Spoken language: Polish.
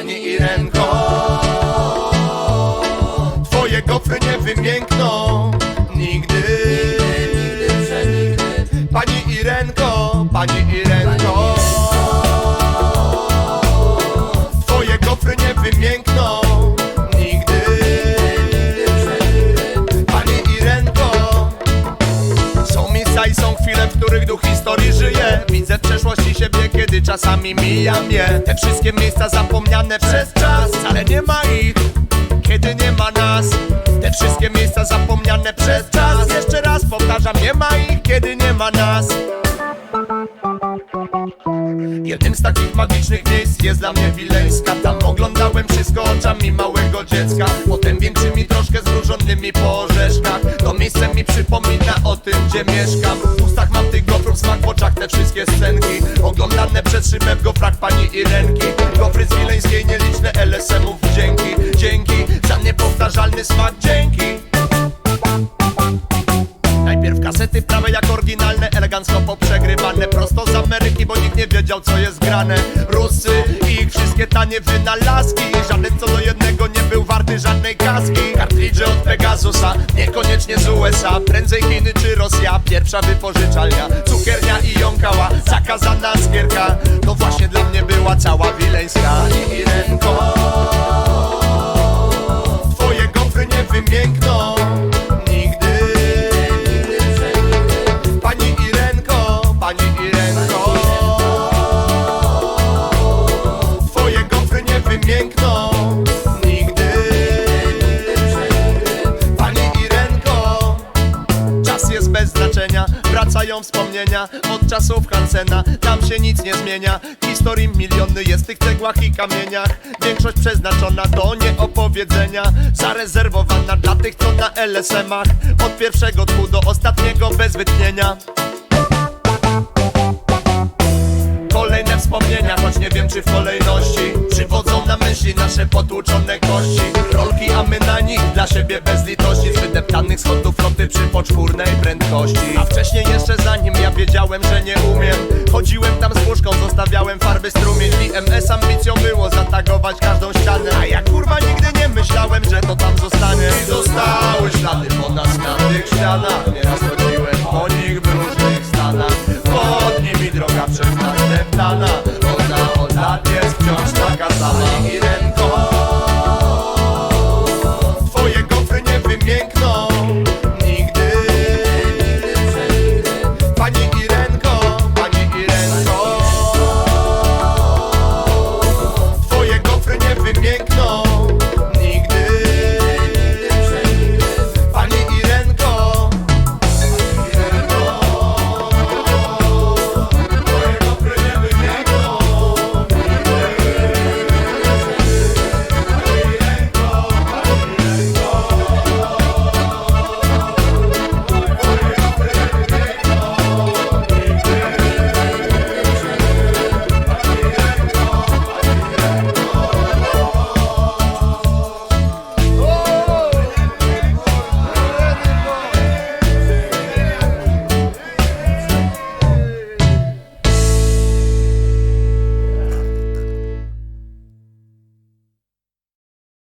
Pani Irenko Twoje gofry nie wymiękną. Nigdy. Pani Irenko, Pani Irenko czasami mijam je Te wszystkie miejsca zapomniane przez czas Wcale nie ma ich, kiedy nie ma nas. Te wszystkie miejsca zapomniane przez czas Jeszcze raz powtarzam, nie ma ich, kiedy nie ma nas. Jednym z takich magicznych miejsc jest dla mnie Wileńska. Tam oglądałem wszystko oczami małego dziecka. Potem większymi, troszkę zmrużonymi po orzeszkach To miejsce mi przypomina o tym, gdzie mieszkam. W ustach mam tych gofrów, smak w oczach, te wszystkie scenki Oglądane przez szybę w gofrach pani Irenki. Gofry z Wileńskiej, nieliczne LSM-ów Dzięki, dzięki za niepowtarzalny smak, dzięki. Najpierw kasety prawe jak oryginalne, elegancko poprzegrywane Prosto z Ameryki, bo nikt nie wiedział co jest grane. Rusy i ich wszystkie tanie wynalazki Żaden co niekoniecznie z USA. Prędzej Chiny czy Rosja, pierwsza wypożyczalnia Cukiernia i jąkała, zakazana skierka To właśnie dla mnie była cała Wileńska. Pani Irenko jest bez znaczenia, wracają wspomnienia Od czasów Hansena, tam się nic nie zmienia. Historii miliony jest w tych cegłach i kamieniach. Większość przeznaczona do nieopowiedzenia. Zarezerwowana dla tych, co na LSM-ach Od pierwszego tchu do ostatniego bez wytchnienia. Kolejne wspomnienia, choć nie wiem czy w kolejności. Przywodzą na myśli nasze potłuczone kości. Rolki, a my na nich dla siebie bez litości. Z wydeptanych schodów floty przy poczwórnej a wcześniej jeszcze zanim ja wiedziałem, że nie umiem. Chodziłem tam z puszką, zostawiałem farby strumień IMS ambicją było zatagować każdą ścianę. A ja kurwa nigdy nie myślałem, że to tam zostanie. I zostały ślady po nas na tych ścianach